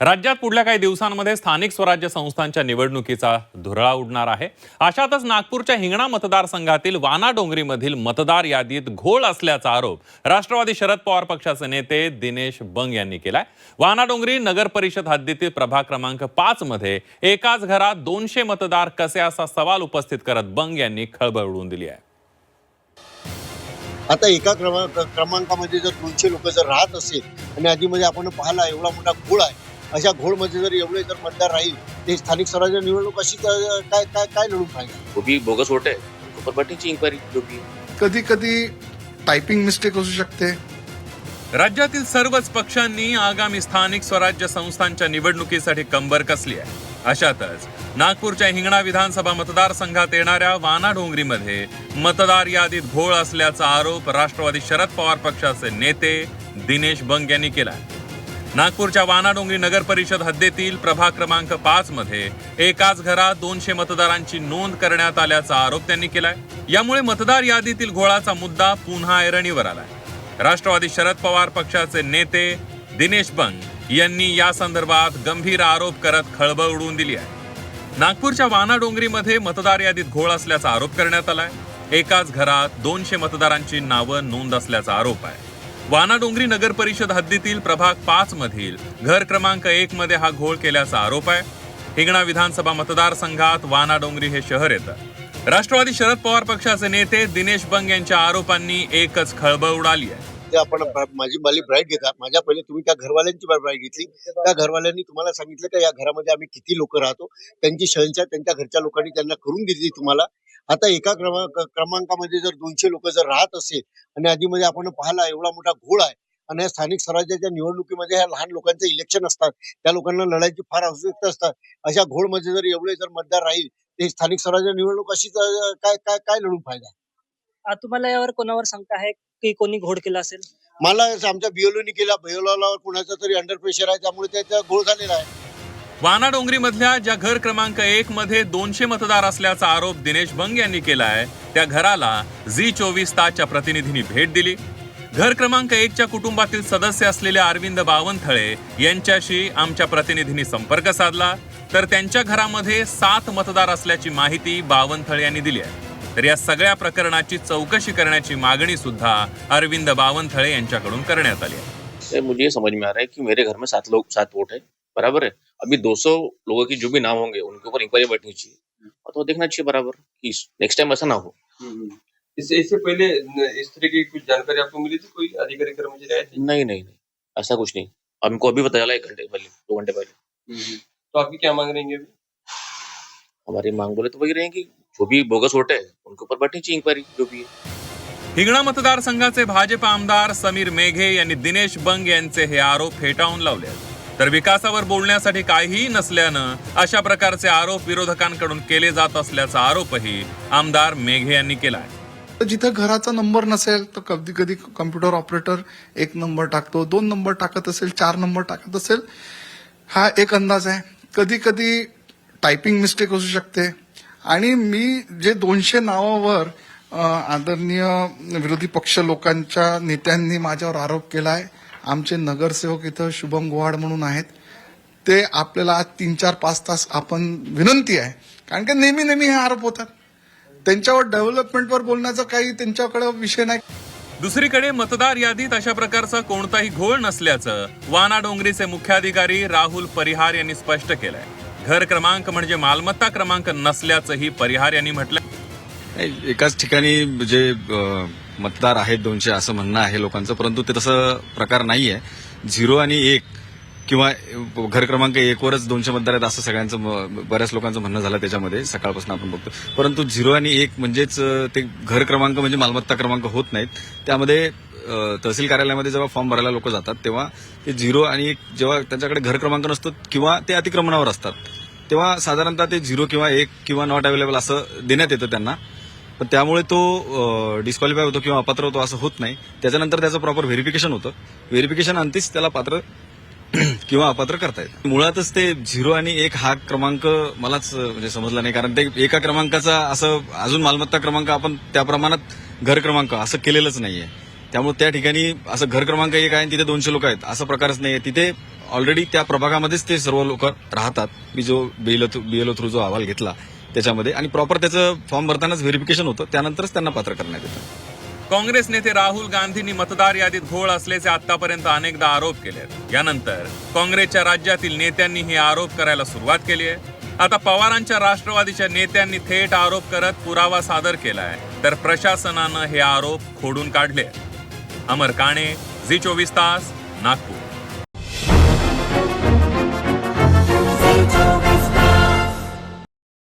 राज्यात पुढल्या काही दिवसांमध्ये स्थानिक स्वराज्य संस्थांच्या निवडणुकीचा धुरळा उडणार आहे. अशातच नागपूरच्या हिंगणा मतदारसंघातील वाना डोंगरीमधील मतदार यादीत घोळ असल्याचा आरोप राष्ट्रवादी शरद पवार पक्षाचे नेते दिनेश बंग यांनी केलाय. वाना डोंगरी नगर परिषद हद्दीतील प्रभाग क्रमांक पाच मध्ये एकाच घरात दोनशे मतदार कसे असा सवाल उपस्थित करत बंग यांनी खळबळ उडवून दिली आहे. आता एका क्रमांक क्रमांकामध्ये जर दोनशे लोक जर राहत असेल आणि आधीमध्ये आपण पाहिला एवढा मोठा घोळ आहे अशा घोळमध्ये जर एवढे जर मतदार राहील ते स्थानिक स्वराज्य निवडणूक अशी काय काय काय लढून पाहिजे? वो भी बोगस वोट है उनको पर बैठनी चाहिए इंक्वायरी जो भी है। कधी कधी टायपिंग मिस्टेक असू शकते. राज्यातील सर्वच पक्षांनी आगामी स्थानिक स्वराज्य संस्थांच्या निवडणुकीसाठी कंबर कसली आहे? अशातच नागपूरच्या हिंगणा विधानसभा मतदारसंघात येणाऱ्या वाना डोंगरीमध्ये मतदार यादीत घोळ असल्याचा आरोप राष्ट्रवादी शरद पवार पक्षाचे नेते दिनेश बंग यांनी केला नागपूरच्या वानाडोंगरी नगर परिषद हद्दीतील प्रभाग क्रमांक पाच मध्ये एकाच घरात दोनशे मतदारांची नोंद करण्यात आल्याचा आरोप त्यांनी केलाय. यामुळे मतदार यादीतील घोळाचा मुद्दा पुन्हा ऐरणीवर आलाय. राष्ट्रवादी शरद पवार पक्षाचे नेते दिनेश बंग यांनी या संदर्भात गंभीर आरोप करत खळबळ उडवून दिली आहे. नागपूरच्या वानाडोंगरीमध्ये मतदार यादीत घोळ असल्याचा आरोप करण्यात आलाय. एकाच घरात दोनशे मतदारांची नावं नोंद असल्याचा आरोप आहे. वानाडोंगरी नगर परिषद हद्दीतील प्रभाग पाच मधील घर क्रमांक एक मध्ये हा घोळ केल्याचा आरोप आहे. हिंगणा विधानसभा मतदारसंघात वानाडोंगरी हे शहर येतं. राष्ट्रवादी शरद पवार पक्षाचे नेते दिनेश बंग यांच्या आरोपांनी एकच खळबळ उडाली आहे. ते आपण माझी माली ब्राईट घेता माझ्या पहिले तुम्ही त्या घरवाल्यांची ब्राईट घेतली. त्या घरवाल्यांनी तुम्हाला सांगितलं का या घरामध्ये आम्ही किती लोक राहतो त्यांची शहनशा त्यांच्या घरच्या लोकांनी त्यांना करून दिली तुम्हाला. आता एका क्रमांक क्रमांकामध्ये जर दोनशे लोक जर राहत असेल आणि आधीमध्ये आपण पाहिला एवढा मोठा घोळ आहे आणि या स्थानिक स्वराज्याच्या निवडणुकीमध्ये ह्या लहान लोकांचे इलेक्शन असतात त्या लोकांना लढायची फार आवश्यकता असतात. अशा घोळमध्ये जर एवढे जर मतदार राहील ते स्थानिक स्वराज्य निवडणूक अशी काय काय काय लढून फायदा? तुम्हाला यावर कोणावर शंका आहे की कोणी घोड केला असेल? मला आमच्या बिओलोनी केला. बिओलावर कुणाचा तरी अंडर प्रेशर आहे त्यामुळे त्याचा घोळ झालेला आहे. वाना मधल्या ज्या घर क्रमांक एक मध्ये दोनशे मतदार असल्याचा आरोप दिनेश बंग यांनी केला आहे त्या घराला झी चोवीस तासच्या प्रतिनिधींनी भेट दिली. घर क्रमांक एकच्या कुटुंबातील सदस्य असलेले अरविंद बावनथळे यांच्याशी आमच्या प्रतिनिधींनी संपर्क साधला. तर त्यांच्या घरामध्ये सात मतदार असल्याची माहिती बावनथळे यांनी दिली आहे. तर या सगळ्या प्रकरणाची चौकशी करण्याची मागणी सुद्धा अरविंद बावनथळे यांच्याकडून करण्यात आली आहे. मुझे समझ में आ रहा है कि मेरे घर में सात लोग सात वोट है। बराबर है? अभी 200 लोगों की जो भी नाम होंगे उनके ऊपर इंक्वायरी बैठनी चाहिए। और तो देखना चाहिए बराबर कि नेक्स्ट टाइम ऐसा ना हो। इससे इससे पहले इस तरह की कुछ जानकारी आपको मिली थी? कोई अधिकारी कर्मचारी आए थे? नहीं नहीं नहीं। ऐसा कुछ नहीं। हमको अभी पता चला एक घंटे पहले दो घंटे पहले। तो आपकी क्या मांग रहेंगे अभी? हमारी मांग बोले तो वही रहेगी जो भी बोगस वोट है उनके ऊपर बैठनी चाहिए इंक्वायरी जो भी है। हिंगणा मतदारसंघाचे भाजप आमदार समीर मेघे यांनी दिनेश बंग यांचे हे आरोप फेटाळून लावले आहेत. तर विकासावर बोलण्यासाठी काहीही नसल्यानं अशा प्रकारचे आरोप विरोधकांकडून केले जात असल्याचा आरोपही आमदार मेघे यांनी केला आहे तर जिथं घराचा नंबर नसेल तर कधी कधी कम्प्युटर ऑपरेटर एक नंबर टाकतो दोन नंबर टाकत असेल चार नंबर टाकत असेल हा एक अंदाज आहे. कधी कधी टायपिंग मिस्टेक असू शकते. आणि मी जे दोनशे नावावर आदरणीय विरोधी पक्ष लोकांच्या नेत्यांनी माझ्यावर आरोप केला आहे आमचे नगरसेवक इथं शुभम गोवाड म्हणून आहेत. ते आपल्याला आज तीन चार पाच तास आपण विनंती आहे. कारण की नेहमी नेहमी हे आरोप होतात. त्यांच्यावर डेव्हलपमेंटवर बोलण्याचा काही त्यांच्याकडे विषय नाही. दुसरीकडे मतदार यादीत अशा प्रकारचा कोणताही घोळ नसल्याचं वाना डोंगरीचे मुख्याधिकारी राहुल परिहार यांनी स्पष्ट केलंय. घर क्रमांक म्हणजे मालमत्ता क्रमांक नसल्याचंही परिहार यांनी म्हटलं. एकाच ठिकाणी जे अ, मतदार आहेत दोनशे असं म्हणणं आहे लोकांचं परंतु ते तसं प्रकार नाही आहे झिरो आणि एक किंवा घर क्रमांक एकवरच दोनशे मतदार आहेत असं सगळ्यांचं म- बऱ्याच लोकांचं म्हणणं झालं त्याच्यामध्ये सकाळपासून आपण बघतो. परंतु झिरो आणि एक म्हणजेच ते घर क्रमांक म्हणजे मालमत्ता क्रमांक होत नाहीत. त्यामध्ये तहसील कार्यालयामध्ये जेव्हा फॉर्म भरायला लोक जातात तेव्हा ते झिरो आणि एक जेव्हा त्यांच्याकडे घर क्रमांक नसतो किंवा ते अतिक्रमणावर असतात तेव्हा साधारणतः ते झिरो किंवा एक किंवा नॉट अवेलेबल असं देण्यात येतं त्यांना. पण त्यामुळे तो डिस्क्वालिफाय होतो किंवा अपात्र होतो असं होत नाही. त्याच्यानंतर त्याचं प्रॉपर व्हेरिफिकेशन होतं. व्हेरिफिकेशन आणतीच त्याला पात्र किंवा अपात्र करता येतं. मुळातच ते झिरो आणि एक हा क्रमांक मलाच म्हणजे समजला नाही. कारण ते एका क्रमांकाचा असं अजून मालमत्ता क्रमांक आपण त्या प्रमाणात घर क्रमांक असं केलेलंच नाहीये. त्यामुळे त्या ठिकाणी असं घर क्रमांक एक आहे आणि तिथे दोनशे लोक आहेत. असा प्रकारच नाहीये. तिथे ऑलरेडी त्या प्रभागामध्येच ते सर्व लोक राहतात. मी जो बीएलओ थ्रू जो अहवाल घेतला त्याच्यामध्ये. आणि प्रॉपर त्याचं फॉर्म भरतानाच व्हेरिफिकेशन होतं. त्यानंतरच त्यांना पात्र करण्यात येतं. काँग्रेस नेते राहुल गांधींनी मतदार यादीत घोळ असल्याचे आतापर्यंत अनेकदा आरोप केले आहेत. यानंतर काँग्रेसच्या राज्यातील नेत्यांनी हे आरोप करायला सुरुवात केली आहे. आता पवारांच्या राष्ट्रवादीच्या नेत्यांनी थेट आरोप करत पुरावा सादर केलाय तर प्रशासनानं हे आरोप खोडून काढले अमर काणे झी चोवीस तास नागपूर.